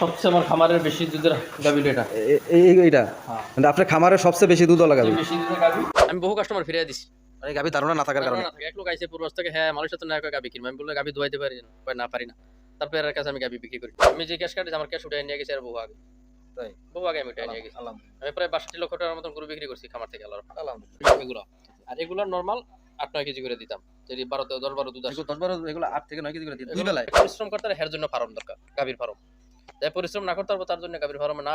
সবচেয়ে আমার খামারের বেশি দুধের গাভি এটা। এই এইটা? হ্যাঁ। মানে আপনার খামারে সবচেয়ে বেশি দুধ লাগাবে বেশি দুধের গাভি। আমি বহু কাস্টমার ফিরিয়ে দিছি। এই গাভি ধারণা না থাকার কারণে। এক লোক আইসে পূর্বাস থেকে হ্যাঁ মানুষের সাথে না গাভি কিনবো। আমি বললাম গাভি ধোয়াইতে পারি না কয় না পারি না। তারপর এর কাছে আমি গাভি বিক্রি করি। আমি যে ক্যাশ কার্ডে আমার ক্যাশ উঠে নিয়ে গেছি আর বহু আগে। তাই? বহু আগে আমি উঠে নিয়ে গেছি। আমি প্রায় বাষট্টি লক্ষ টাকার মতন গরু বিক্রি করছি খামার থেকে আলাদা। এগুলো আর এগুলো নর্মাল আট নয় কেজি করে দিতাম। যদি বারো তে- দশ বারো দুধ আসে। দশ বারো এগুলো আট থেকে নয় কেজি করে দিন দুই বেলায়? পরিশ্রম করতে হের জন্য ফার্ম দরকার গাভীর ফার্ম। তাই পরিশ্রম না করতে পারব তার জন্য গাভীর ফার্মে না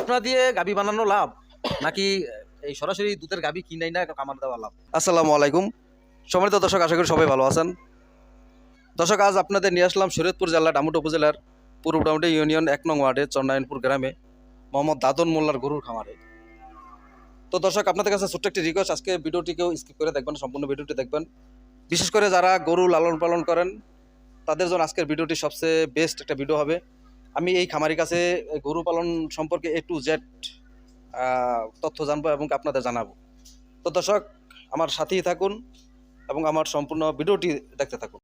আপনার দিয়ে গাবি বানানো লাভ নাকি এই সরাসরি দুধের গাবি কিনাই না কামার দেওয়া লাভ? আসসালামু আলাইকুম। সম্মানিত দর্শক আশা করি সবাই ভালো আছেন। দর্শক আজ আপনাদের নিয়ে আসলাম শরীয়তপুর জেলা ডামুট উপজেলার পূর্ব ডামুটে ইউনিয়ন এক নং ওয়ার্ডে চন্নায়নপুর গ্রামে মোহাম্মদ দাদন মোল্লার গরুর খামারে। তো দর্শক আপনাদের কাছে ছোট্ট একটি রিকোয়েস্ট আজকে ভিডিওটিকেও স্কিপ করে দেখবেন সম্পূর্ণ ভিডিওটি দেখবেন। বিশেষ করে যারা গরু লালন পালন করেন তাদের জন্য আজকের ভিডিওটি সবচেয়ে বেস্ট একটা ভিডিও হবে। আমি এই খামারির কাছে গরু পালন সম্পর্কে এ টু জেড তথ্য জানব এবং আপনাদের জানাব। তো দর্শক, আমার সাথেই থাকুন এবং আমার সম্পূর্ণ ভিডিওটি দেখতে থাকুন।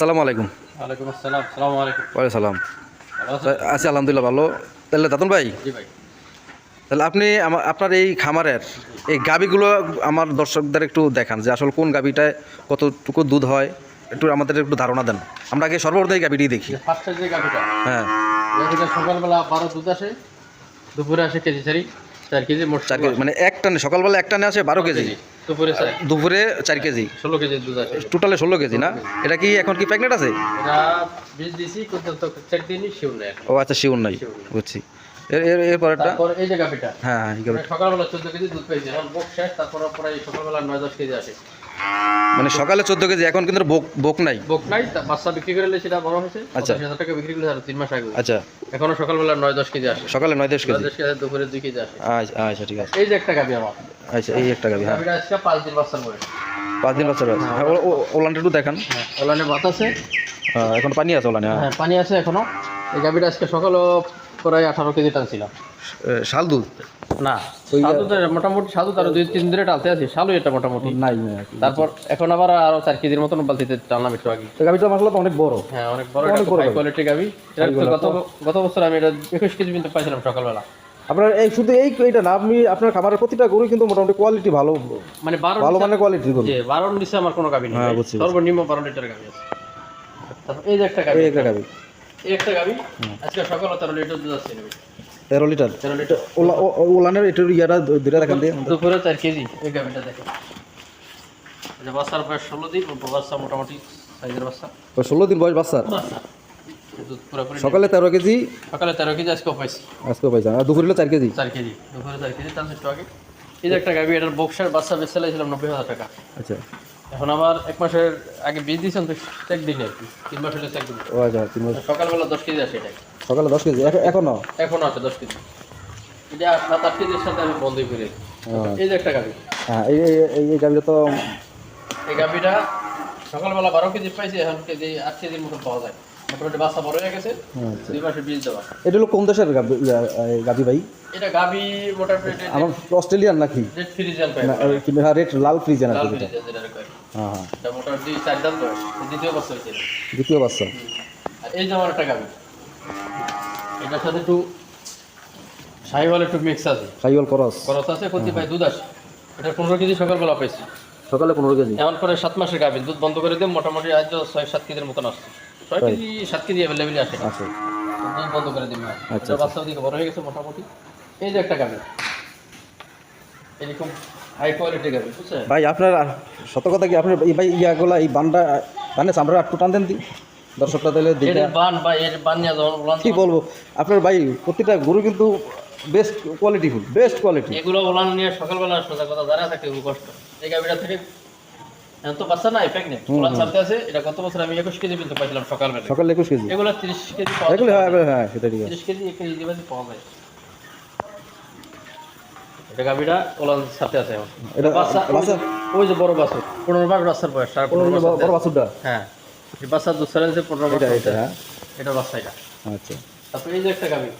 আসসালামু আলাইকুম। ওয়ালাইকুম আসসালাম আসসালামু আলাইকুম। ওয়ালাইকুম সালাম? আছি আলহামদুলিল্লাহ ভালো। তাহলে দাদন ভাই জি ভাই। তাহলে আপনি আমার আপনার এই খামারের এই গাবিগুলো আমার দর্শকদের একটু দেখান যে আসলে কোন গাবিটায় কতটুকু দুধ হয় একটু আমাদের একটু ধারণা দেন। আমরা আগে সর্বপ্রথম এই গাবিটি দেখি। যে গাভীটা হ্যাঁ। গাভীটা সকালবেলা বারো দুধ আসে দুপুরে আসে কেজি চারি চার কেজি মোট চার কেজি মানে এক টানে সকালবেলা এক টানে আসে বারো কেজি। দুপুরে চার দুপুরে চার কেজি। ষোলো কেজি দুধ আছে। টোটালে ষোলো কেজি না? এটা কি এখন কি প্রেগনেন্ট আছে? ও আচ্ছা শিউর নাই। বুঝছি। এর এর এরপরেরটা এই যে গাভীটা। হ্যাঁ হ্যাঁ সকালবেলা চোদ্দ কেজি দুধ পেয়েছে। এখন শেষ তারপর পরে এই সকালবেলা নয় দশ কেজি আসে। মানে সকালে চোদ্দ কেজি এখন কিন্তু বোক বোক নাই। বুক নাই বাচ্চা বিক্রি করলে সেটা বড় হয়েছে। আচ্ছা। হাজার টাকা বিক্রি করলে আর তিন মাস আগে। আচ্ছা। এখনও সকালবেলা নয় দশ কেজি আসে। সকালে নয় দশ নয় কেজি দশ কেজি দুপুরে দুই কেজি আসে। আচ্ছা আচ্ছা ঠিক আছে। এই যে একটা গাভী আমার। আচ্ছা এই একটা গাভি হ্যাঁ। গাভীটা আজকে পাঁচ দিন বাচ্চার বয়স। পাঁচ দিন বাচ্চা রয়েছে হ্যাঁ ওলানটা একটু দেখান। হ্যাঁ ওলানে ভাত আছে। হ্যাঁ, এখন পানি আছে ওলানে হ্যাঁ। হ্যাঁ পানি আছে এখনও। এই গাভীটা আজকে সকালও প্রায় আঠারো কেজি টানছিলাম শাল দুধ? না মোটামুটি সাধু তার দুই তিন দিনে টালতে আছি সালু এটা মোটামুটি। নাই তারপর এখন আবার আরও চার কেজির মতন বালতিতে টানলাম একটু আগে। গাভিটা মাসলা তো অনেক বড়। হ্যাঁ অনেক বড় অনেক বড় কোয়ালিটি গাভি গত গত বছর আমি এটা একুশ কেজি কিন্তু পাইছিলাম সকালবেলা। আপনার এই শুধু এই এইটা না আপনি আপনার খাবারের প্রতিটা গরু কিন্তু মোটামুটি কোয়ালিটি ভালো মানে বারো ভালো মানের কোয়ালিটির গরু। বারো নিচে আমার কোনো গাভি নেই। হ্যাঁ। সর্বনিম্ন বারো লিটার গাভি আছে। এই যে একটা গাভি একটা গাভি একটা আজকে সকালে তেরো লিটার দুধ আছে তেরো লিটার? তেরো লিটার। ওলা ওলানের ইয়াটা দিয়ে। দুপুরে চার কেজি এই যে বাচ্চার বয়স ষোলো দিন বাচ্চা মোটামুটি সাইজের বাচ্চা। ষোলো দিন বয়স বাচ্চা। সকালে তেরো কেজি? সকালে তেরো কেজি আজকেও পাইছি। আজকে পাইছেন আর দুপুরে চার কেজি? চার কেজি দুপুরে চার কেজি তার একটু আগে। এই যে একটা গাভি এটার বক্সার বাচ্চা বেচে চাইছিলাম নব্বই হাজার টাকা। আচ্ছা। এখন আবার এক মাসের আগে বীজ দিয়েছেন তো চেক দিন আর কি। তিন মাস হলে চেক দিন ও আচ্ছা তিন মাস। সকালবেলা দশ কেজি আসে এটা সকালে দশ কেজি? এখনও? এখনও আছে দশ কেজি। এটা সাত আট কেজির সাথে আমি বন্ধই করে হ্যাঁ। এই যে একটা গাভি। হ্যাঁ এই এই- গাভিটা তো এই গাভিটা সকালবেলা বারো কেজি পাইছি এখন কেজি আট কেজির মতো পাওয়া যায়। মোটামুটি বাচ্চা বড় হয়ে গেছে আচ্ছা। দুই মাসের বীজ দেওয়া। এটা হলো কোন দেশের গাভি ভাই? এটা গাভি মোটামুটি আমার অস্ট্রেলিয়ান নাকি? রেড ফ্রিজিয়ান হ্যাঁ লাল লাল ফ্রিজিয়ান হ্যাঁ। হ্যাঁ মোটামুটি চার দাম বয়স। দ্বিতীয় বছর হয়েছে দ্বিতীয় বাচ্চা আর এই যে আমার একটা গাভি এটার সাথে একটু সাহিওয়াল একটু মিক্স আছে। সাইওয়াল করস। খরচ আছে কতিপয় দুধ আসে। এটা পনেরো কেজি সকালবেলা পাইছি। সকালে পনেরো কেজি? এমন করে সাত মাসের গাভী দুধ বন্ধ করে দিয়ে মোটামুটি আজ ছয় সাত কেজির মতন আসছে। ছয় কেজি সাত কেজি অ্যাভেলেবেল আসে। আছে দুধ বন্ধ করে দিন আচ্ছা, আচ্ছা। বাচ্চা দিকে বড় হয়ে গেছে মোটামুটি। এই যে একটা গাভী এরকম হাই কোয়ালিটি বুঝছেন? ভাই আপনার সত কথা কি আপনার এই ভাই ইয়াগুলা এই বানটা বানে চামড়া একটু টান দেন দি। দর্শকরা তাহলে বান বা এর বান কি বলব? আপনার ভাই প্রতিটা গরু কিন্তু বেস্ট কোয়ালিটিফুল বেস্ট কোয়ালিটি এগুলো উলান নিয়ে সকালবেলা সোজা কথা দাঁড়া থাকে খুব কষ্ট। এই গাভীটা থেকে এখন তো বাচ্চা নাই প্রেগনেন্ট উলান ছাড়তে আছে এটা গত বছর আমি একুশ কেজি কিন্তু পাইছিলাম সকালবেলা। সকালে একুশ কেজি। এগুলো তিরিশ কেজি এগুলো হ্যাঁ হ্যাঁ সেটা ঠিক তিরিশ কেজি এক কেজি পাওয়া যায়। এটা গাভীটা ওলান সাথে আছে এটা বাচ্চা বাচ্চা ওই যে বড় বাছুর পনেরো মাস বাচ্চার বয়স পনেরো বড় বাছুরটা? হ্যাঁ। এই বাচ্চার দুধ ছাড়া পনেরো মাস এটা এটা হ্যাঁ এটা বাচ্চা এটা। আচ্ছা। তারপরে এই যে একটা গাভী।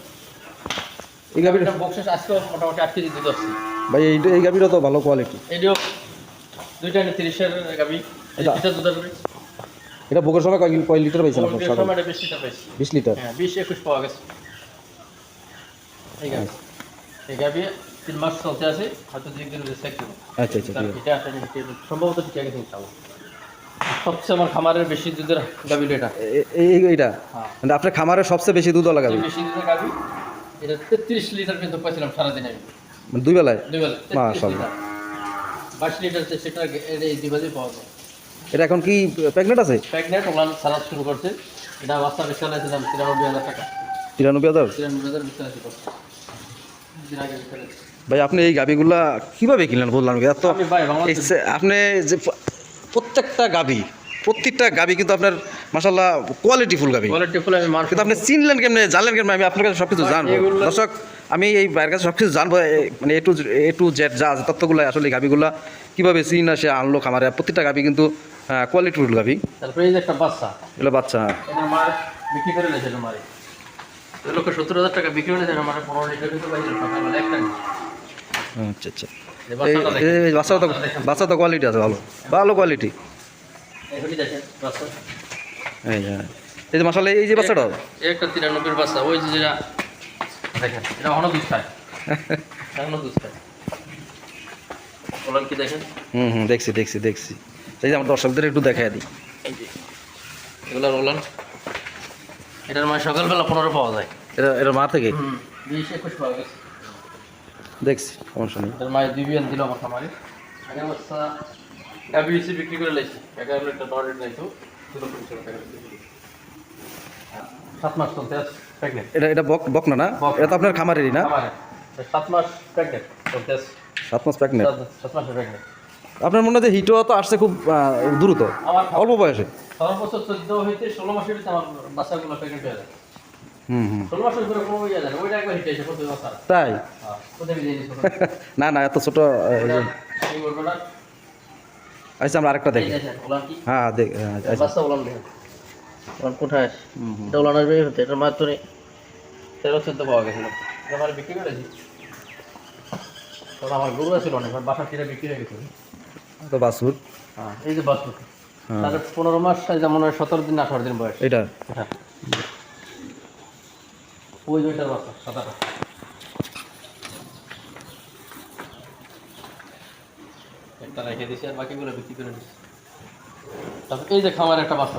এই গাভীর এটা বক্সেস আজকে মোটামুটি আট কেজি দুধ আসছে ভাই এইটা এই গাভীরও তো ভালো কোয়ালিটি এটিও দুইটা তিরিশের গাভী। এটা- দুধ আসবে এটা বুকের সময় কয় কয় লিটার পাইছেন আপনার সকালে সময়টা বেশ লিটার পাইছি। বিশ লিটার? হ্যাঁ বিশ একুশ পাওয়া গেছে। এই গাভী। এই গাভী তিন মাস চলতে আছে হয়তো দুই দিন আচ্ছা আচ্ছা এটা সম্ভবত আছে ইনশাআল্লাহ সবচেয়ে আমার খামারের বেশি দুধের গাভী এটা। এই হ্যাঁ। মানে আপনার খামারের সবচেয়ে বেশি দুধ লাগাবে বেশি দুধের গাভী এটা তেত্রিশ লিটার কিন্তু পাইছিলাম সারাদিন আমি। মানে দুই বেলায়? দুই বেলা মাশাআল্লাহ। বাইশ লিটার সেটা এই দিবাজে পাওয়া যায়। এটা এখন কি প্রেগনেন্ট আছে? প্রেগনেন্ট ওলান সালাদ শুরু করছে। এটা বাচ্চা তিরানব্বই হাজার টাকা। তিরানব্বই হাজার? তিরানব্বই হাজার বেচা লাগছে ভাই আপনি এই গাভিগুলা কীভাবে কিনলেন বললাম এত আপনি যে প্রত্যেকটা গাভি প্রত্যেকটা গাভি কিন্তু আপনার মাসাল্লাহ কোয়ালিটিফুল গাভি। কোয়ালিটি ফুল আমি মার্কেট কিন্তু আপনি চিনলেন কেমনে জানলেন কেমনে? আমি আপনার কাছে সব কিছু জানব। দর্শক আমি এই বাইরের কাছে সব কিছু জানব। মানে A to A to Z যা আছে তত্ত্বগুলো আসলে এই গাভিগুলা কীভাবে চিন সে আনলো খামারে। প্রত্যেকটা গাভি কিন্তু কোয়ালিটিফুল গাভি। তারপরে এই যে একটা বাচ্চা। এগুলো বাচ্চা মার বিক্রি করে লেছে মারে। এই সত্তর হাজার টাকা বিক্রি করে লেছে মানে পনেরো লিটার কিন্তু পাইছিল সকালবেলা একটা। আচ্ছা আচ্ছা। এই বাচ্চা তো বাচ্চা তো কোয়ালিটি আছে ভালো। ভালো কোয়ালিটি এই হ্যাঁ এই যে মাসাল্লাহ এই যে বাচ্চাটা? একটা তিরানব্বই বাচ্চা ওই যে যেটা দেখেন এটা এখনও দুধ খায় এখনও দুধ খায় বলেন কি দেখেন? হুম হুম দেখছি দেখছি দেখছি। এই যে আমার দর্শকদের একটু দেখাই দিই। এই যে এগুলো রোলান এটার মানে সকালবেলা পনেরো পাওয়া যায়। এটা এটা মা থেকে? হুম বিশ একুশ পাওয়া গেছে। দেখছি সমস্যা নেই। মায়ের দুই বিয়ান দিল আমার। খামারে আগে গাবি এসে বিক্রি করে লাইছি। এগারো লিটার টাকা সাত মাস চলতে আছে প্রেগনেন্ট এটা এটা বক বক না না। এটা তো আপনার খামারেরই না? সাত মাস প্রেগনেন্ট চলতে আছে সাত মাস প্রেগনেন্ট সাত- মাসের প্রেগনেন্ট আপনার মনে হয় হিটও তো আসছে খুব দ্রুত? অল্প বয়সে? সর্বোচ্চ চোদ্দ হইতে ষোলো মাসের আমার বাচ্চাগুলো প্রেগনেন্ট হয়ে যায়। তাই হ্যাঁ না না এত ছোট আহ, এই যে- এই গল্পটা আচ্ছা আমরা আরেকটা দেখি। হ্যাঁ দেখ হ্যাঁ, আচ্ছা। ওলান দেখেন কোথায় এটা হতে এটার মাত্র তেরো চোদ্দ পাওয়া গেছিল আমার বিক্রি করেছি তখন আমার গরু অনেক কিনে বিক্রি হয়ে গেছিল তো বাসুর হ্যাঁ এই যে হ্যাঁ। পনেরো মাস যেমন হয় সতেরো দিন আঠারো দিন বয়স। এটা? হ্যাঁ ওই ওইটার বাচ্চা সাদাটা। একটা রেখে দিছি আর বাকিগুলো বিক্রি করে দিছি। তারপর এই যে খামার একটা বাচ্চা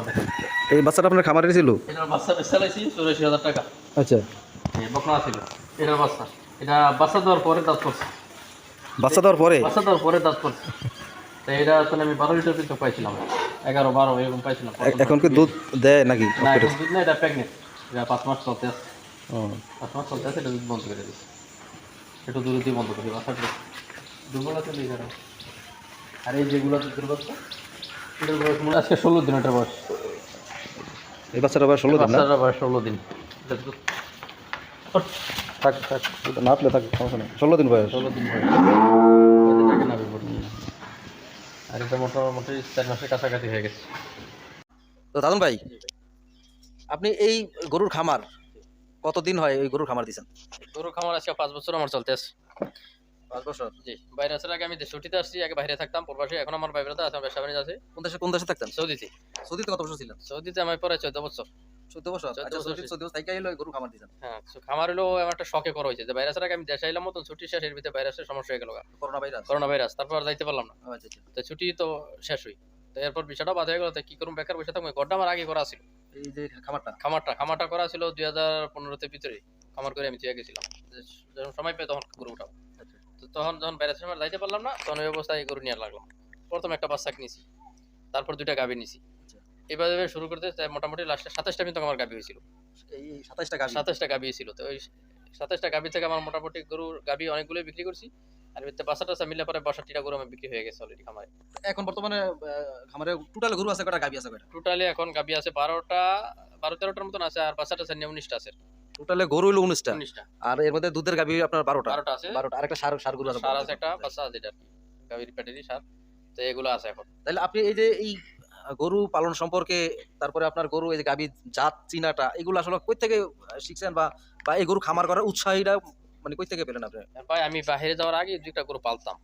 এই বাচ্চাটা আপনার খামারে ছিল? এটার বাচ্চা বেচা চৌরাশি হাজার টাকা। আচ্ছা। এই বকনা ছিল এটার বাচ্চা। এটা বাচ্চা দেওয়ার পরে দাঁত পড়ছে বাচ্চা দেওয়ার পরে? বাচ্চা দেওয়ার পরে দাঁত পড়ছে তো এটা আমি বারো লিটার পাইছিলাম। এগারো বারো এরকম পাইছিলাম। এখন কি দুধ দেয় নাকি? না দুধ না এটা প্রেগনেন্ট এটা পাঁচ মাস চলতে আছে। মাস চলতে আছে এটা দুধ বন্ধ করে দিচ্ছি একটু দূরে দিয়ে বন্ধ করি বাচ্চাটা দুর্বল আছে দুই কারণ আর এই যেগুলো আছে দুর্বল এটার বয়স মনে আজকে ষোলো দিন এটার বয়স। এই বাচ্চাটা আবার ষোলো দিন না? বাচ্চাটার বয়স ষোলো দিন। থাক থাক। নাপলে থাক সমস্যা নেই। ষোলো দিন বয়স। ষোলো দিন বয়স। আর এটা মোটামুটি চার মাসের কাছাকাছি হয়ে গেছে। তো দাদুন ভাই আপনি এই গরুর খামার কতদিন হয় এই গরুর খামার দিয়েছেন গরু খামার আজকে পাঁচ বছর আমার চলতে আছে। পাঁচ বছর? জি বাইরে আসার আগে আমি ছুটিতে আসছি আগে বাইরে থাকতাম প্রবাসী এখন আমার বাইরে আছে আমার ব্যবসা বাণিজ্য কোন দেশে কোন দেশে থাকতেন? সৌদিতে। সৌদিতে কত বছর ছিলেন? সৌদিতে আমি পরে চোদ্দ বছর। চোদ্দ বছর? আচ্ছা চোদ্দ চোদ্দ বছর থেকে এলো গরু খামার দিয়েছেন হ্যাঁ খামার হলো আমার একটা শখে করা হয়েছে যে ভাইরাসের আগে আমি দেশে এলাম মতন ছুটি শেষ এর ভিতরে ভাইরাসের সমস্যা হয়ে গেল করোনা ভাইরাস করোনা ভাইরাস তারপর আর যাইতে পারলাম না। আচ্ছা আচ্ছা। তো ছুটি তো শেষ হই। তো এরপর বিষয়টা বাদ হয়ে গেল তো কি করুন বেকার বসে থাকব ঘরটা আমার আগে করা ছিল। এই যে খামারটা? খামারটা খামারটা করা ছিল দুই হাজার পনেরোতে ভিতরে। খামার করে আমি চেয়ে গেছিলাম। যখন সময় পেয়ে তখন গরু উঠাবো। আচ্ছা। তো তখন যখন সময় যাইতে পারলাম না তখন ওই অবস্থায় গরু নিয়ে লাগলাম। প্রথম একটা বাচ্চা নিয়েছি তারপর দুইটা গাভী নিছি। আচ্ছা। এভাবে শুরু করতে মোটামুটি লাস্টে সাতাশটা কিন্তু আমার গাভী হয়েছিল। এই সাতাশটা গাভী ছিল। তো ওই সাতাশটা গাভী থেকে আমার মোটামুটি গরুর গাভী অনেকগুলোই বিক্রি করছি। আর বাসা টাসা মিলে পরে গরু আমার বিক্রি হয়ে গেছে অলরেডি খামারে। এখন বর্তমানে খামারে টোটাল গরু আছে কটা গাবি আছে কটা টোটালি এখন গাভী আছে বারোটা বারো তেরোটার মতন আছে আর বাচ্চা টাসা নিয়ে উনিশটা আছে। টোটালে গরু হলো উনিশটা। আর এর মধ্যে দুধের গাবি আপনার বারোটা। বারোটা আছে। বারোটা আরেকটা সার সার গরু আছে সার আছে একটা বাচ্চা আছে এটা আর কি সার। তো এগুলো আছে এখন। তাহলে আপনি এই যে এই গরু পালন সম্পর্কে তারপরে আপনার গরু এই যে গাবি জাত চিনাটা এগুলো আসলে কই থেকে শিখছেন বা বা এই গরু খামার করার উৎসাহীটা মানে কই থেকে পেলেন আপনি? ভাই আমি বাইরে যাওয়ার আগে দুইটা গরু পালতাম।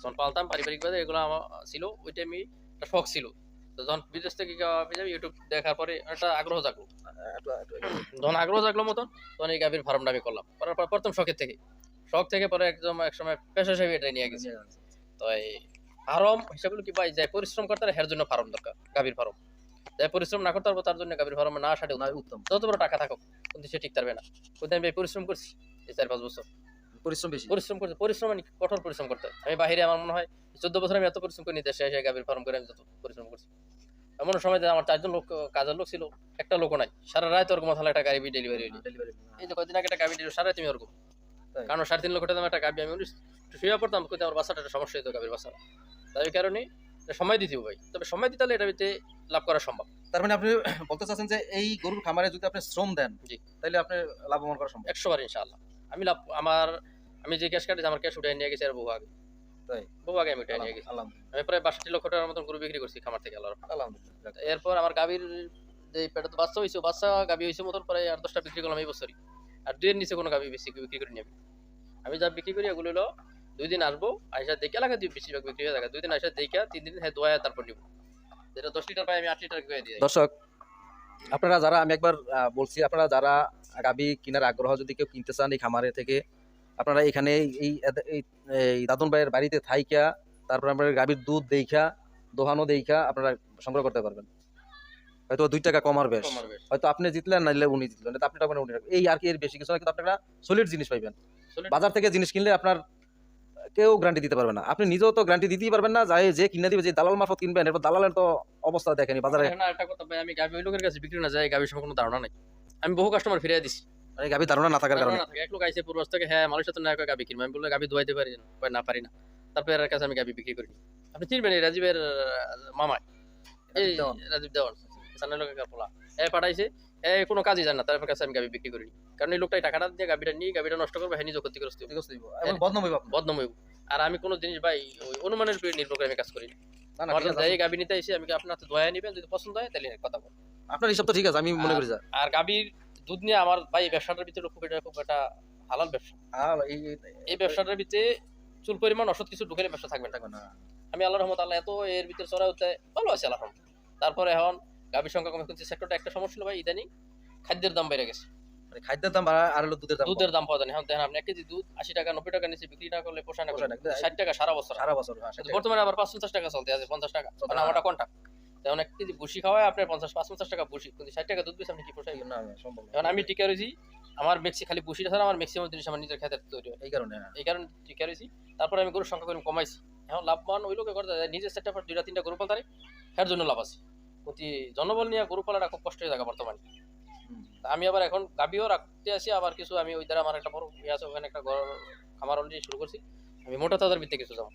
যখন পালতাম পারিবারিক ভাবে এগুলো আমার ছিল ওই টাইমে একটা শখ ছিল। তো যখন বিদেশ থেকে যাবি ইউটিউব দেখার পরে একটা আগ্রহ জাগলো। যখন আগ্রহ জাগলো মতন তখন এই গাভীর ফার্মটা আমি করলাম। করার পর প্রথম শখের থেকে। শখ থেকে পরে একদম এক সময় পেশা হিসেবে এটা নিয়ে গেছি। তো এই ফার্ম হিসাবে কি ভাই যে পরিশ্রম করতে এর জন্য ফার্ম দরকার গাভীর ফার্ম যে পরিশ্রম না করতে পারব তার জন্য গাভীর ফার্মে না আসাটা না, উত্তম। যত বড় টাকা থাকুক কিন্তু সে ঠিক থাকবে না। কিন্তু আমি পরিশ্রম করছি চার পাঁচ বছর। পরিশ্রম বেশি? পরিশ্রম করছে পরিশ্রম মানে কঠোর পরিশ্রম করতে হয়। আমি বাইরে আমার মনে হয় চোদ্দ বছর আমি এত পরিশ্রম করি দেশে এসে গাভীর ফার্ম করে আমি যত পরিশ্রম করছি। এমন সময় আমার চারজন লোক কাজের লোক ছিল একটা লোকও নাই। সারা রাত ওরকম মাথায় একটা গাড়ি ডেলিভারি হইলি। ডেলিভারি এই যে কদিন আগে একটা গাভি ডেলিভারি সারা তুমি ওরকম। কারণ সাড়ে তিন লক্ষ টাকা একটা গাভি আমি শুয়ে পড়তাম কিন্তু আমার বাচ্চাটা একটা সমস্যা হতো গাভীর বাচ্চা তাই কারণে সময় দিতে ভাই। তবে সময় দিতে হলে এটা ভিতরে লাভ করা সম্ভব। তার মানে আপনি বলতে চাচ্ছেন যে এই গরুর খামারে যদি আপনি শ্রম দেন জি। তাহলে আপনি লাভবান করা সম্ভব। একশো বার ইনশাআল্লাহ। আমি লাভ আমার আমি যে ক্যাশ কাটি আমার ক্যাশ উঠে নিয়ে গেছি আর বহু আগে। তাই? বহু আগে আমি উঠে নিয়ে গেছি। আলহামদুলিল্লাহ আমি প্রায় বাষট্টি লক্ষ টাকার মতন গরু বিক্রি করছি খামার থেকে আলহামদুলিল্লাহ এরপর আমার গাভীর যে পেটে তো বাচ্চা হয়েছে বাচ্চা গাভী হয়েছে মতন প্রায় আট দশটা বিক্রি করলাম এই বছরই। আর দুইয়ের নিচে কোনো গাভী বেশি বিক্রি করিনি আমি। আমি যা বিক্রি করি এগুলো হলো দুই দিন আসব আইসা দেখে এলাকা দিয়ে বেশিরভাগ বিক্রি হয়ে থাকে। দুই দিন আইসা দেখে তিন দিন হ্যাঁ দোয়া তারপর নিব। যেটা দশ লিটার পাই আমি আট লিটার দিই। দর্শক আপনারা যারা আমি একবার বলছি আপনারা যারা গাবি কেনার আগ্রহ যদি কেউ কিনতে চান এই খামারে থেকে আপনারা এখানে এই এই দাদন ভাইয়ের বাড়িতে থাইকা তারপর আপনার গাভীর দুধ দেইখা দোহানো দেইখা আপনারা সংগ্রহ করতে পারবেন। হয়তো দুই টাকা কমার বেশ। হয়তো আপনি জিতলেন নাইলে উনি জিতলেন। না আপনি টাকা উনি রাখবেন। এই আর কি এর বেশি কিছু না কিন্তু আপনারা সলিড জিনিস পাইবেন। বাজার থেকে জিনিস কিনলে আপনার কেউ গ্যারান্টি দিতে পারবে না। আপনি নিজেও তো গ্যারান্টি দিতেই পারবেন না যাই যে কিনে দিবে যে দালাল মারফত কিনবেন এরপর দালালের তো অবস্থা দেখেনি বাজারে। আর একটা কথা ভাই আমি গাভী ওই লোকের কাছে বিক্রি না যাই গাভীর সম্পর্কে কোনো ধারণা নাই। আমি বহু কাস্টমার ফিরিয়ে দিছি। মানে গাভী ধারণা না থাকার কারণে। এক লোক আইসে পূর্বাস থেকে হ্যাঁ মানুষের তো না গাভী কিনবো। আমি বললাম গাভী ধোয়াইতে পারি না না পারি না। তারপরে এর কাছে আমি গাভী বিক্রি করি আপনি চিনবেন এই রাজীবের মামা এই রাজীব দেওয়ান। দেওয়ান লোকের পোলা এ পাঠাইছে এ কোনো কাজই জানে না তারপর কাছে আমি গাভী বিক্রি করি কারণ এই লোকটাই টাকাটা দিয়ে গাভীটা নিয়ে গাভীটা নষ্ট করবে হ্যাঁ নিজে ক্ষতিগ্রস্ত বদনাম হইব বদনাম হইব। আর আমি কোনো জিনিস ভাই ওই অনুমানের উপরে নির্ভর করে আমি কাজ করি না। না না আমার ঠিক কাছে আছে, যাই গাভী নিতে এসে আমি আপনার হাতে দয়া নিবেন যদি পছন্দ হয় তাহলে কথা বল আপনার হিসাব তো ঠিক আছে আমি মনে করি যা। আর গাভীর দুধ নিয়ে আমার ভাই ব্যবসাটার ভিতরে খুব এটা খুব একটা হালাল ব্যবসা। এই এই- এই ব্যবসাটার ভিতরে চুল পরিমাণ ওষুধ কিছু ব্যবসা থাকবে না। থাকবে না। আমি আল্লাহ রহমত আল্লাহ এত এর ভিতরে চড়া হতে ভালো আছে আল্লাহ তারপরে এখন গাভীর সংখ্যা কমে সেক্টরটা একটা সমস্যা ভাই ইদানিং খাদ্যের দাম বেড়ে গেছে। খাদ্যের দাম আর হলো দুধের দাম দুধের দাম পাওয়া যায় দেখেন আপনি এক কেজি দুধ আশি টাকা নব্বই টাকা নিচে বিক্রি না করলে পোষায় না ষাট টাকা সারা বছর। সারা বছর হ্যাঁ, সেটাই। বর্তমানে আবার পাঁচ পঞ্চাশ টাকা চলতে আছে পঞ্চাশ টাকা। মানে। আমারটা কোনটা? এক কেজি ভুসি খাওয়ায় আপনার পঞ্চাশ পাঁচ পঞ্চাশ টাকা ভুসি। কিন্তু ষাট টাকা দুধ বেশি আপনি কি পোষাই না সম্ভব এখন আমি টিকা রয়েছি আমার মেক্সি খালি ভুসিটা ছাড়া আমার ম্যাক্সিমাম জিনিস আমার নিজের খেতে তৈরি হয়। এই কারণে হ্যাঁ। এই কারণে টিকা রয়েছি। তারপরে আমি গরুর সংখ্যা করে কমাইছি। এখন লাভবান ওই লোকে করতে যায় নিজের সেটটা দুইটা তিনটা গরু পালতারে এর জন্য লাভ আছে। প্রতি জনবল নিয়ে গরু পালাটা খুব কষ্ট হয়ে থাকে বর্তমানে। আমি আবার এখন গাবিও রাখতে আছি আবার কিছু আমি ওই দ্বারা আমার একটা বড় ইয়ে আছে ওখানে একটা ঘর খামার অলরেডি শুরু করছি। আমি মোটা তাদের ভিত্তি কিছু যাব।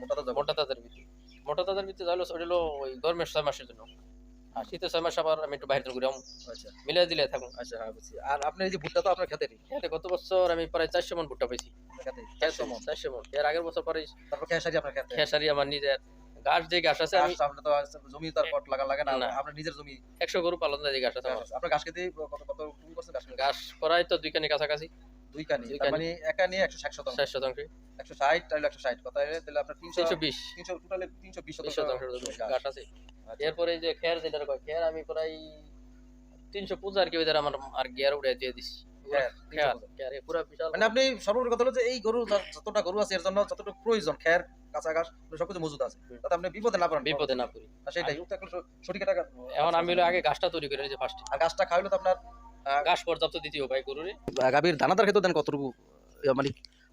মোটা তো যাব। মোটা তাদের ভিত্তি। মোটা তাদের ভিত্তি তাহলে ওটা হলো ওই গরমের ছয় মাসের জন্য। আর শীতের ছয় মাস আবার আমি একটু বাইরে ঘুরে আচ্ছা। মিলিয়ে দিলে থাকুন। আচ্ছা হ্যাঁ বুঝছি। আর আপনার এই যে ভুট্টা তো আপনার খেতেরই? এতে গত বছর আমি প্রায় চারশো মন ভুট্টা পেয়েছি খেতে চারশো মন? চারশো মন। এর আগের বছর পরে তারপর খেসারি আপনার খেসারি আমার নিজের। গাছ যে গাছ আছে আমি গাছ তো জমি তার পট লাগা লাগে না। আপনার নিজের জমি। একশো গরু পালন যে গাছ আছে আপনার খেতে কত কত করছেন খেতে? গাছ করাই তো দুই কানি কাছাকাছি দুই কানি মানে একা নিয়ে একশো ষাট শতাংশ। ষাট শতাংশ। একশো ষাট তাহলে একশো ষাট। কথা তাহলে আপনার তিনশো তিনশো বিশ। তিনশো টোটালে তিনশো বিশ বিশ শতাংশ শতাংশ গাছ। গাছ আছে। আচ্ছা। এরপরে যে খের যেটা কয় খের আমি প্রায় তিনশো পূজার কি আমার আর গিয়ার উড়ে দিয়ে দিছি। হ্যাঁ, পুরো বিশাল মানে আপনি সর্বোপরি কথা হলো যে এই গরু যতটা গরু আছে এর জন্য যতটুকু প্রয়োজন খ্যার কাঁচা ঘাস সবকিছু মজুদ আছে। তাতে আপনি বিপদে না পড়েন। বিপদে না পড়ি। সেটাই। সঠিক টাকা এখন আমি হলো আগে গাছটা তৈরি করে নিয়েছি ফার্স্টে আর গাছটা খাওয়াইলে তো আপনার গাছ পর্যাপ্ত দিতে হবে গরুরে। গাভীর দানাদার খেতে দেন কতটুকু মানে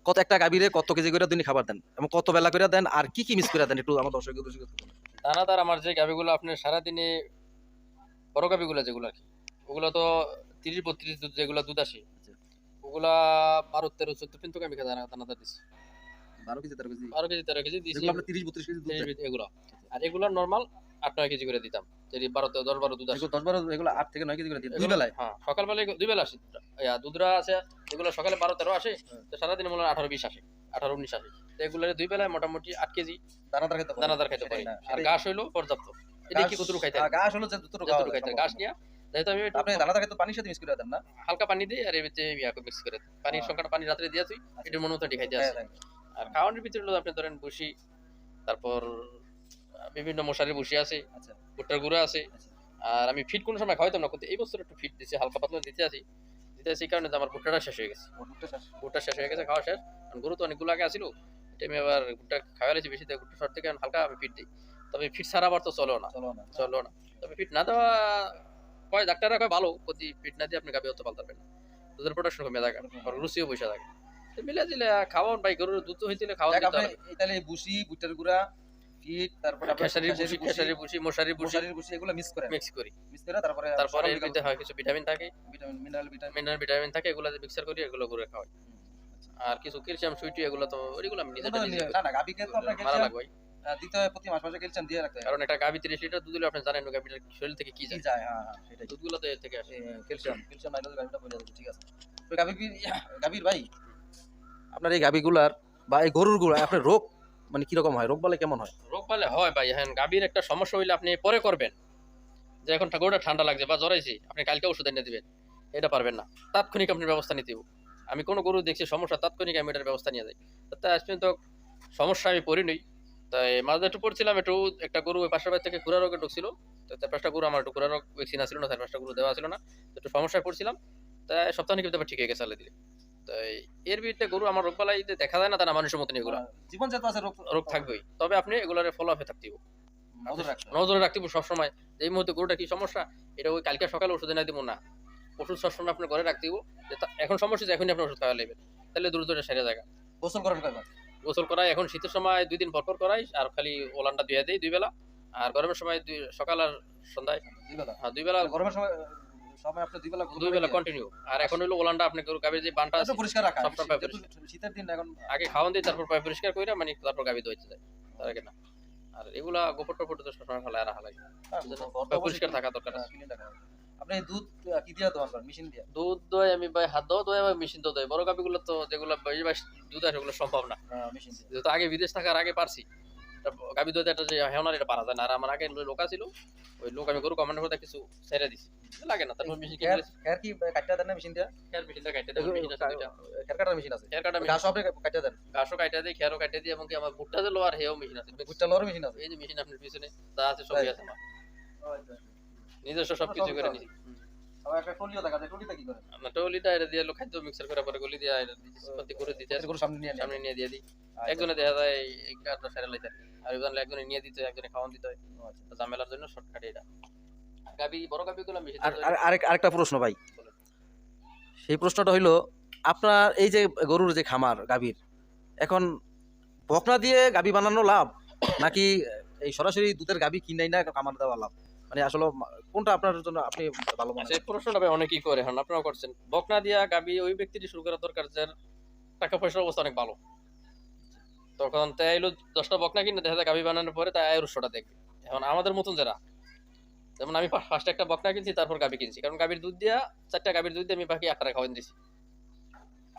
কত একটা গাভীরে কত কেজি করে খাবার দেন এবং কত বেলা করে দেন আর কি কি মিস করে দেন একটু আমার দর্শক দানাদার আমার যে গাভিগুলো আপনার সারাদিনে বড় গাভিগুলো যেগুলো আর কি ওগুলো তো তিরিশ বত্রিশ দুধ যেগুলো দুধ আসে ওগুলা বারো তেরো চোদ্দ কিন্তু আমি দানাদার দিচ্ছি বারো কেজি তেরো কেজি? বারো কেজি তেরো কেজি দিয়েছি তিরিশ বত্রিশ কেজি এগুলো। আর এগুলো নর্মাল আট নয় কেজি করে দিতাম। যদি বারো দশ বারো দুধ আসে। দশ বারো এগুলো আট থেকে নয় কেজি করে দুই বেলায়? হ্যাঁ সকালবেলায় দুই বেলা আসে। দুধরা আছে এগুলো সকালে বারো তেরো আসে তো সারাদিন মনে হয় আঠারো বিশ আসে আঠারো উনিশ আসে। তো এগুলো দুই বেলায় মোটামুটি আট কেজি দানাদার খেতে। দানাদার খাইতে পারি। আর ঘাস হইল পর্যাপ্ত। এটা কি কতটুকু খাইতে ঘাস হলো যতটুকু খাইতে ঘাস নিয়ে যেহেতু আমি আপনি দানাদার খেতে পানির সাথে মিক্স করে দেন না? হালকা পানি দিই আর এর ভিতরে ইয়া মিক্স করে। পানির। সংখ্যাটা পানি রাত্রে দিয়ে তুই এটার মনে হ্যাঁ, হ্যাঁ। আর খাওয়ানোর ভিতরে হলো আপনি ধরেন বসি তারপর বিভিন্ন মশারির বসি আছে আচ্ছা। ভুট্টার গুঁড়ো আছে। আচ্ছা। আর আমি ফিট কোনো সময় খাওয়াইতাম না কিন্তু এই বছর একটু ফিট দিচ্ছি হালকা পাতলা দিতে আছি দিতে আছি কারণে আমার ভুট্টাটা শেষ হয়ে গেছে। ভুট্টা শেষ। হয়ে গেছে খাওয়া শেষ। কারণ গরু তো অনেকগুলো আগে আসিল এটা আমি আবার ভুট্টা খাওয়া লেছি বেশি ভুট্টা শর্ট থেকে হালকা আমি ফিট দিই। তবে ফিট ছাড়া আবার তো চলো না। চলো না। তবে ফিট না দেওয়া কয় ডাক্তাররা কয় ভালো যদি ফিট না দিয়ে আপনি গাবি হতে পারবেন না। দুধের প্রোডাকশন কমে থাকে রুচিও পয়সা থাকে। মিলে দিলে খাওয়ান ভাই গরুর দুধ হইতে খাওয়ান তাহলে বুসি বুটের গুঁড়া ফিট তারপরে খেসারির বুসি খেসারির বুসি মশারির বুসি। মশারির বুসি এগুলো মিক্স করে মিক্স করি। মিক্স করে তারপরে তারপরে এর মধ্যে হয় কিছু ভিটামিন থাকে। Vitamin mineral vitamin mineral vitamin থাকে এগুলো মিক্সার করি এগুলো করে খাওয়াই। আর কিছু ক্যালসিয়াম সুইটি এগুলো তো ওইগুলো আমি নিজে না না গাবিকে তো আপনার মারা লাগবে। দিতে হয় প্রতি মাস মাসে ক্যালসিয়াম দিয়ে রাখতে হয়। কারণ একটা গাভি তিরিশ লিটার দুধ হলে আপনি জানেন গাভিটার শরীর থেকে কি যায়। যায় হ্যাঁ হ্যাঁ সেটাই। দুধগুলো তো এর থেকে আসে। ক্যালসিয়াম ক্যালসিয়াম নাইলে গাবিটা পড়ে যাবে ঠিক আছে। তো গাবি গাবির ভাই আপনার এই গাবিগুলার বা এই গরুরগুলা আপনার রোগ মানে কীরকম হয়? রোগ বলে কেমন হয়? রোগ পালে হয় ভাই হ্যাঁ গাভীর একটা সমস্যা হইলে আপনি পরে করবেন। যে এখন গরুটা ঠান্ডা লাগছে বা জ্বরাইছি আপনি কালকে ওষুধ এনে দিবেন এটা পারবেন না। তাৎক্ষণিক আপনি ব্যবস্থা নিতে হবে। আমি কোনো গরু দেখছি সমস্যা তাৎক্ষণিক আমি এটার ব্যবস্থা নিয়ে যাই। তাই আজ পর্যন্ত সমস্যা আমি পড়িনি। তাই মাঝে একটু পড়ছিলাম একটু একটা গরু ওই পাশের বাড়ি থেকে খুরা রোগে ঢুকছিল। তো পাঁচটা গরু আমার একটু খুরা রোগ ভ্যাকসিন আসছিল না পাঁচটা গরু দেওয়া ছিল না। তো একটু সমস্যায় পড়ছিলাম। তাই সপ্তাহে ঠিক হয়ে গেছে আল্লাহ দিলে তাই এর বিরুদ্ধে গরু আমার রোগ বালাই দেখা যায় না তারা মানুষের মতন এগুলো। জীবন যেহেতু আছে রোগ রোগ থাকবেই। তবে আপনি এগুলোর ফলো আপে থাকতে হবে। নজর রাখতে হবে। সবসময়। যে এই মুহূর্তে গরুটা কি সমস্যা এটা ওই কালকে সকালে ওষুধ এনে দিব না। ওষুধ সবসময় আপনার ঘরে রাখতে হবে। এখন সমস্যা যে এখনই আপনি ওষুধ খাওয়া নেবেন। তাহলে দ্রুত সেরে জায়গা গোসল করেন কয়বার? গোসল করাই এখন শীতের সময় দুই দিন পর পর করাই আর খালি ওলানটা ধুয়ে দিই দুই বেলা আর গরমের সময় দুই সকাল আর সন্ধ্যায়। দুই বেলা? হ্যাঁ দুই বেলা গরমের সময় সময় আপনি দুই বেলা দুই বেলা কন্টিনিউ আর এখন হইল ওলানটা আপনি গাভীর যে বানটা আছে পরিষ্কার রাখা। শীতের দিন এখন আগে খাওয়ান দিই তারপর পায়ে পরিষ্কার করে মানে তারপর গাভী ধুইতে যায় তার আগে না। আর এগুলা গোপর টোপর তো সবসময় ফেলা রাখা লাগে। পরিষ্কার থাকা দরকার আছে। আপনি দুধ কি দিয়া দোয়ান করেন? মেশিন দিয়ে? দুধ দই আমি ভাই হাত দাও দই আবার মেশিন তো দই বড় গাভিগুলো তো যেগুলো বেশি দুধ আসে ওগুলো সম্ভব না। মেশিন দিয়ে। যেহেতু আগে বিদেশ থাকার আগে পারছি। গাভি দই একটা যে হেওনার এটা পারা যায় না। আর আমার আগে লোক ছিল ওই লোক আমি গরু কমান্ডার করে কিছু ছেড়ে দিছি। লাগে না তারপর মেশিন খের খের কি কাটতে দেন না মেশিন দিয়ে? খেয়ার মেশিনটা কাটতে দেবো মেশিন আছে দুইটা। খের কাটার মেশিন আছে? খেয়ার কাটা ঘাস আপনি কাটতে দেন? ঘাসও কাটতে দিই খেয়ারও কাটতে দিই এবং কি আমার ভুট্টা যে লোয়ার হেও মেশিন আছে। ভুট্টা লর মেশিন আছে? এই যে মেশিন আপনার পিছনে যা আছে সবই আছে আমার। নিজস্ব সব কিছু করে টলিটা এটা দিয়ে খাদ্য মিক্সার করে পরে গলি দিয়ে এটা নিষ্পত্তি করে দিতে এটা সামনে নিয়ে সামনে নিয়ে। দিয়ে দিই। আচ্ছা, একজনে দেখা যায় এই কাজটা সেরে লাইতে আর একজনে একজনে নিয়ে দিতে একজনে খাওয়ান দিতে হয়। ঝামেলার জন্য শর্টকাট এটা। গাবি বড় গাবি গুলো মিশে আর আর- আরেক আরেকটা প্রশ্ন ভাই। সেই প্রশ্নটা হইল আপনার এই যে গরুর যে খামার গাভীর এখন বকনা দিয়ে গাভী বানানো লাভ? নাকি এই সরাসরি দুধের গাভী কিনাই না খামার দেওয়া লাভ? মানে আসলে কোনটা আপনার জন্য আপনি ভালো মনে আচ্ছা এই প্রশ্নটা ভাই অনেকেই করে হন আপনারাও করছেন। বকনা দিয়া গাবি ওই ব্যক্তিটি শুরু করা দরকার যার টাকা পয়সার অবস্থা অনেক ভালো। তখন তাই এলো দশটা বকনা কিনে দেখা যায় গাবি বানানোর পরে তাই আয়ের উৎসটা দেখবে। এখন আমাদের মতন যারা যেমন আমি ফার্স্ট একটা বকনা কিনছি তারপর গাবি কিনছি। কারণ গাবির দুধ দিয়া চারটা গাবির দুধ দিয়ে আমি বাকি আকারে খাওয়ান দিছি।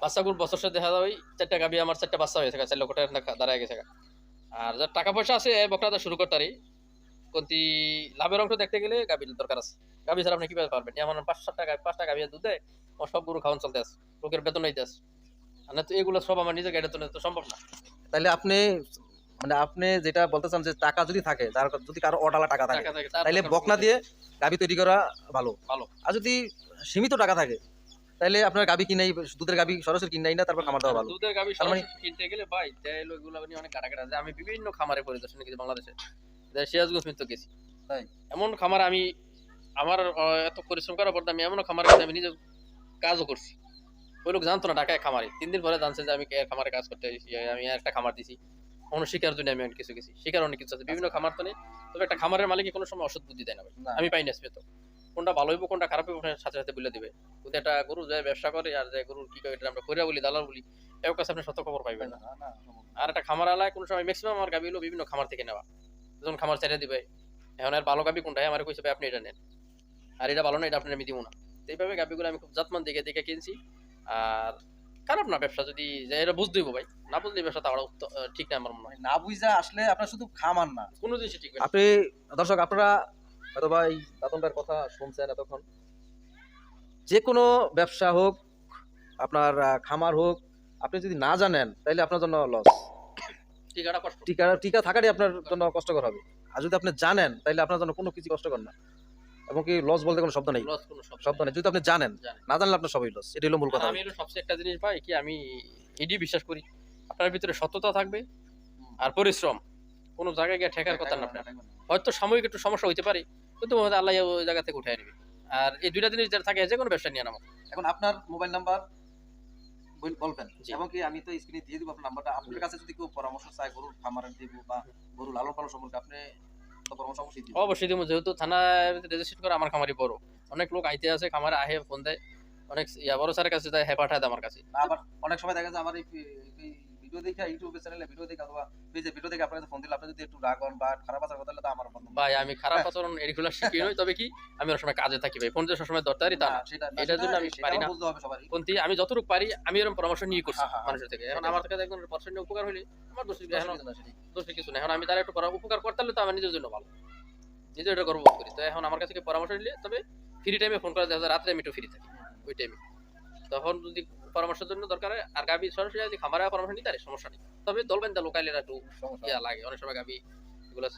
বাচ্চাগুলো বছর সাথে দেখা যায় ওই চারটা গাবি আমার চারটা বাচ্চা হয়েছে চার লক্ষ টাকা দাঁড়ায় গেছে। আর যার টাকা পয়সা আছে বকনাটা শুরু করতারি কোনটি লাভের অংশ দেখতে গেলে গাবির দরকার আছে। গাবি ছাড়া আপনি কীভাবে পারবেন? যেমন পাঁচ সাত টাকা পাঁচটা গাভি দুধ দেয় আমার সব গরু খাওয়ান চলতে আছে। লোকের বেতন হইতে আছে। না তো এগুলো সব আমার নিজের গাড়ি তো তো সম্ভব না। তাহলে আপনি মানে আপনি যেটা বলতে চান যে টাকা যদি থাকে যার যদি কারও অডালা টাকা থাকে তার দরকার বকনা দিয়ে গাবি তৈরি করা ভালো। ভালো। আর যদি সীমিত টাকা থাকে তাইলে আপনার গাবি কিনাই দুধের গাবি সরাসরি কিনাই না তারপর খামার দেওয়া ভালো। দুধের গাভী মানে- সরাসরি কিনতে গেলে ভাই তেল ওইগুলো নিয়ে অনেক কাটাকাটা আছে। আমি বিভিন্ন খামারে পরিদর্শন করেছি বাংলাদেশে। সিরাজগঞ্জ গেছি। এমন খামার আমি আমার এত পরিশ্রম করার পর আমি এমন খামারে আমি নিজে কাজও করছি। ওই লোক জানতো না ঢাকায় খামারে। তিন দিন পরে জানছে যে আমি খামারে কাজ করতে আমি একটা খামার দিছি। কোনো শিকার জন্য আমি অনেক কিছু গেছি। শিকার অনেক কিছু আছে। বিভিন্ন খামার তো নেই। তবে একটা খামারের মালিক কোনো সময় অসৎ বুদ্ধি দেয় না ভাই। আমি পাই না তো। কোনটা ভালো হইব কোনটা খারাপ হইব সাথে সাথে বলে দিবে। কিন্তু একটা গরু যায় ব্যবসা করে আর যে গরুর কি করে আমরা করিয়া বলি দালাল বলি এর কাছে আপনি সত্য খবর পাইবেন না। আর একটা খামার আলায় কোনো সময় ম্যাক্সিমাম আমার গাবি হলো বিভিন্ন খামার থেকে নেওয়া। যখন খামার ছেড়ে দিবে। এখন আর ভালো গাবি কোনটা আমার কইছে ভাই আপনি এটা নেন। আর এটা ভালো না এটা আপনি আমি দিব না। এইভাবে গাবিগুলো আমি খুব যত্ন দেখে দেখে কিনছি। আর খারাপ না ব্যবসা যদি এটা বুঝতে হইব ভাই। না বুঝলে ব্যবসা তাহলে ঠিক না আমার মনে হয়। না বুঝা আসলে আপনার শুধু খামার না। কোনো জিনিসই ঠিক না। আপনি দর্শক আপনারা হয়তো ভাই দাতনটার কথা শুনছেন এতক্ষণ। যে কোনো ব্যবসা হোক আপনার খামার হোক আপনি যদি না জানেন তাহলে আপনার জন্য লস টিকাটা কষ্ট টিকা টিকা থাকাটাই আপনার জন্য কষ্টকর হবে। আর যদি আপনি জানেন তাহলে আপনার জন্য কোনো কিছু কষ্টকর না। এবং কি লস বলতে কোনো শব্দ নেই? লস কোনো শব্দ শব্দ নেই। যদি আপনি জানেন জানেন। না জানলে আপনার সবই লস এটাই হলো মূল কথা। আমি হলো সবচেয়ে একটা জিনিস ভাই কি আমি এডি বিশ্বাস করি। আপনার ভিতরে সততা থাকবে আর পরিশ্রম। কোনো জায়গায় গিয়ে ঠেকার কথা না আপনার। হয়তো সাময়িক একটু সমস্যা হইতে পারে কিন্তু আল্লাহ ওই জায়গা থেকে উঠে নেবে। আর এই দুইটা জিনিস যারা থাকে যে কোনো ব্যবসা নিয়ে নামো। এখন আপনার মোবাইল নাম্বার বলবেন। এবং কি আমি তো স্ক্রিনে দিয়ে দিব আপনার নাম্বারটা আপনার কাছে যদি কেউ পরামর্শ চায় গরুর খামারের দিব বা গরু লালন পালন সম্পর্কে আপনি তো পরামর্শ অবশ্যই দিব। যেহেতু থানায় রেজিস্ট্রেট করে আমার খামারি বড়। অনেক লোক আইতে আছে খামারে আহে ফোন দেয়। অনেক ইয়া বড় স্যারের কাছে যায় হ্যাঁ পাঠায় আমার কাছে। আবার অনেক সময় দেখা যায় আমার এই ভিডিও দেখে ইউটিউবে চ্যানেলে ভিডিও দেখে অথবা পেজে ভিডিও দেখে আপনার কাছে ফোন দিলে আপনি যদি একটু রাগ হন বা খারাপ আচার কথা হলে তো আমার বন্ধু ভাই আমি খারাপ আচরণ এগুলো শিখি নই তবে কি আমি ওর সময় কাজে থাকি ভাই। ফোন যে সবসময় দরকারি তা এটার জন্য আমি পারি না। বুঝতে হবে সবারই। কোনটি আমি যতটুকু পারি আমি এরকম পরামর্শ নিয়ে করছি হ্যাঁ, হ্যাঁ, মানুষের থেকে। এখন আমার থেকে একজন পরামর্শ নিয়ে উপকার হলে আমার দোষ অসুবিধা নাই, দোষ কিছু না। এখন আমি তার একটু উপকার করতে হলে তো আমার নিজের জন্য ভালো। নিজে এটা গর্ব করি। তো এখন আমার কাছে পরামর্শ নিলে তবে ফ্রি টাইমে ফোন করা যায়। রাত্রে আমি একটু ফ্রি থাকি ওই টাইমে তখন যদি পরামর্শের জন্য দরকার আর গাবি সরাসরি যদি খামারে পরামর্শ নিতে পারে সমস্যা নেই। তবে দলবেন দা লোকালেরা একটু ইয়া লাগে অনেক সময় গাবি এগুলো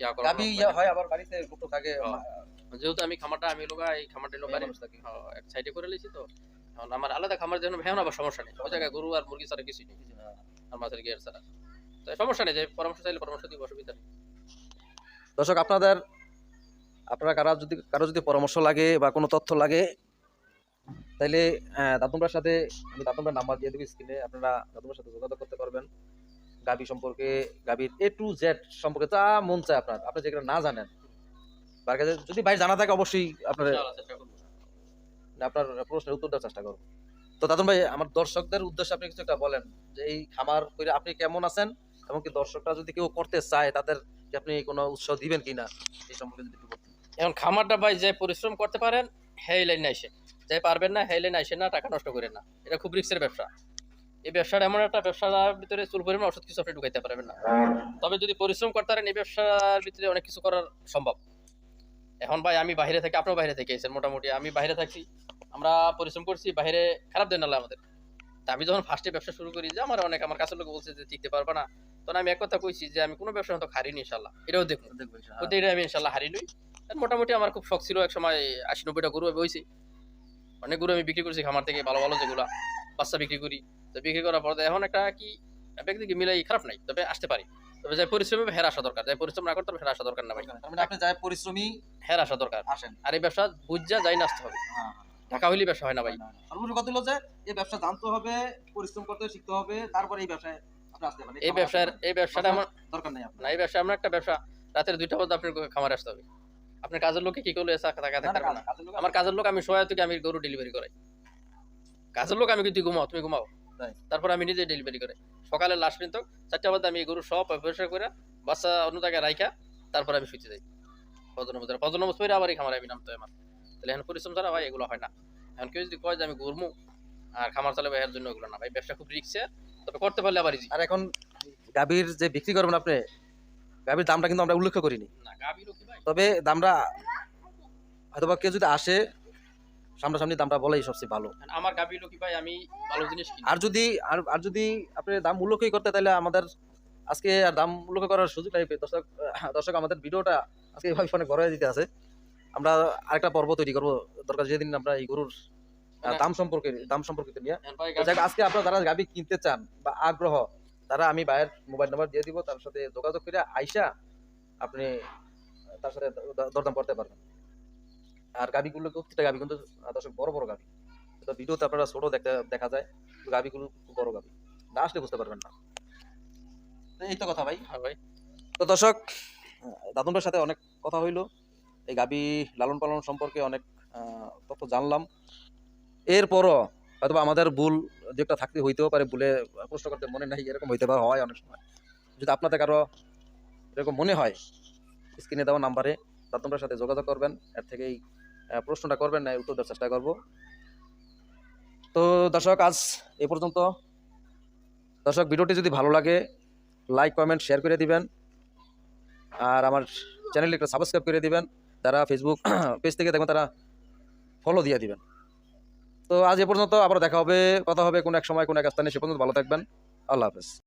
ইয়া করা গাবি ইয়া হয় আবার বাড়িতে লোক থাকে। যেহেতু আমি খামারটা আমি লোকা এই খামারটা লোক মেয়ে মানুষ থাকে। এক সাইডে করে লিছি তো। আমার আলাদা খামার যেন ভেন আবার সমস্যা নেই। ওই জায়গায় গরু আর মুরগি ছাড়া কিছুই নেই। আর মাছের গিয়ার ছাড়া। তো সমস্যা নেই যে পরামর্শ চাইলে পরামর্শ দিব অসুবিধা নেই। দর্শক আপনাদের আপনারা কারও যদি কারও যদি পরামর্শ লাগে বা কোনো তথ্য লাগে তাইলে দাদুমরার সাথে আমি দাদুমরার নাম্বার দিয়ে দেবো স্ক্রিনে আপনারা দাদুমরার সাথে যোগাযোগ করতে পারবেন। গাবি সম্পর্কে গাবির এ টু জেড সম্পর্কে যা মন চায় আপনার। আপনি যেগুলো না জানেন তার কাছে যদি ভাই জানা থাকে অবশ্যই আপনার। আপনার প্রশ্নের উত্তর দেওয়ার চেষ্টা করব। তো দাদুন ভাই আমার দর্শকদের উদ্দেশ্যে আপনি কিছু একটা বলেন যে এই খামার করে আপনি কেমন আছেন? এমনকি দর্শকরা যদি কেউ করতে চায় তাদের কি আপনি কোনো উৎসাহ দিবেন কিনা? এই সম্পর্কে যদি। এখন খামারটা ভাই যে পরিশ্রম করতে পারেন হেই লাইন আইসে যে পারবেন না হেই লাইন আইসে না টাকা নষ্ট করেন না। এটা খুব রিস্কের ব্যবসা। এই ব্যবসাটা এমন একটা ব্যবসার ভিতরে চুল পরিমাণ ওষুধ কিছু আপনি ঢুকাইতে পারবেন না। তবে যদি পরিশ্রম করতে পারেন এই ব্যবসার ভিতরে অনেক কিছু করার সম্ভব। এখন ভাই আমি বাইরে থেকে আপনার বাইরে থেকে এসেছেন মোটামুটি। আমি বাইরে থাকছি আমরা পরিশ্রম করছি বাইরে খারাপ দেন না আমাদের। তা আমি যখন ফার্স্টে ব্যবসা শুরু করি যে আমার অনেক আমার কাছের লোক বলছে যে টিকতে পারবে না। তখন আমি এক কথা কইছি যে আমি কোনো ব্যবসা হয়তো হারিনি ইনশাল্লাহ এটাও দেখুন। দেখব এটা আমি ইনশাল্লাহ হারি লই। আর মোটামুটি আমার খুব শখ ছিল এক সময় আশি নব্বইটা গরু হয়েছি অনেক গরু আমি বিক্রি করছি খামার থেকে ভালো ভালো যেগুলা বাচ্চা বিক্রি করি। তো বিক্রি করার পর এখন একটা কি ব্যক্তিকে মিলাই খারাপ নাই তবে আসতে পারি। তবে যে পরিশ্রমে হের আসা দরকার যে পরিশ্রম না করতে হবে হের আসা দরকার না ভাই। মানে আপনি যাই পরিশ্রমী হের আসা দরকার। আসেন। আর এই ব্যবসা বুঝা যাই না আসতে হবে। হ্যাঁ, টাকা হইলে ব্যবসা হয় না ভাই। সর্বোচ্চ কথা হলো যে এই ব্যবসা জানতে হবে পরিশ্রম করতে শিখতে হবে তারপরে এই ব্যবসায় আপনি আসতে পারেন। এই ব্যবসার এই ব্যবসাটা আমার দরকার নেই আপনার। না এই ব্যবসা এমন একটা ব্যবসা রাতের দুইটা পর্যন্ত আপনার খামারে আসতে হবে। আপনার কাজের লোকে কি করলে? আমার কাজের লোক আমি সহায় থেকে আমি গরু ডেলিভারি করাই। কাজের লোক আমি কিন্তু ঘুমাও তুমি ঘুমাও। তারপর আমি নিজে ডেলিভারি করাই। সকালে লাস্ট পর্যন্ত চারটা বাজে আমি গরু সব পরিষ্কার করে বাচ্চা অন্য জায়গায় রাইখা তারপর আমি শুতে যাই। ফজর নমজ ফজর নমজ আবার এই খামারে আমি নামতে আমার। তাহলে এখন পরিশ্রম ছাড়া ভাই এগুলো হয় না। এখন কেউ যদি কয় যে আমি ঘুরমু আর খামার চালাবো এর জন্য এগুলো না। ভাই ব্যবসা খুব রিক্সের তবে করতে পারলে আবার আর এখন গাভীর যে বিক্রি করবেন আপনি গাভীর দামটা কিন্তু আমরা উল্লেখ করিনি। তবে দামটা হয়তো বা কেউ যদি আসে সামনাসামনি দামটা বলাই সবচেয়ে ভালো। আমার গাভীর কি ভাই আমি ভালো জিনিস আর যদি আর আর যদি আপনি দাম উল্লেখই করতে তাহলে আমাদের আজকে আর দাম উল্লেখ করার সুযোগ নাই। দর্শক দর্শক আমাদের ভিডিওটা আজকে এভাবে অনেক বড় হয়ে যেতে আছে। আমরা আরেকটা পর্ব তৈরি করব। দরকার যেদিন আমরা এই গরুর দাম সম্পর্কে দাম সম্পর্কিত নিয়ে। যাক, আজকে আপনারা যারা গাভী কিনতে চান বা আগ্রহ তারা আমি ভাইয়ের মোবাইল নাম্বার দিয়ে দিব তার সাথে যোগাযোগ করে আইসা আপনি তার সাথে দরদাম করতে পারবেন। আর গাবিগুলো প্রত্যেকটা গাবি কিন্তু দর্শক বড় বড় গাবি তো ভিডিওতে আপনারা ছোট দেখতে দেখা যায় খুব বড় গাবি না আসলে বুঝতে পারবেন না। এই তো কথা ভাই। হ্যাঁ ভাই। তো দর্শক দাদুন সাথে অনেক কথা হইল। এই গাবি লালন পালন সম্পর্কে অনেক তথ্য জানলাম। এরপরও হয়তো আমাদের ভুল যে একটা থাকতে হইতেও পারে, ভুলে প্রশ্ন করতে মনে নাই, এরকম হইতে পারে, হয় অনেক সময়। যদি আপনাদের কারও এরকম মনে হয় স্ক্রিনে দেওয়া নাম্বারে দাদুন ভাইয়ের সাথে যোগাযোগ করবেন, এর থেকেই প্রশ্নটা করবেন না উত্তর দেওয়ার চেষ্টা করব। তো দর্শক, আজ এ পর্যন্ত। দর্শক, ভিডিওটি যদি ভালো লাগে লাইক কমেন্ট শেয়ার করে দিবেন। আর আমার চ্যানেলটি একটু সাবস্ক্রাইব করে দিবেন। তারা ফেসবুক পেজ থেকে দেখবেন তারা ফলো দিয়ে দিবেন। তো আজ এ পর্যন্ত আবার দেখা হবে, কথা হবে কোনো এক সময়, কোনো এক স্থানে, সে পর্যন্ত ভালো থাকবেন। আল্লাহ হাফেজ।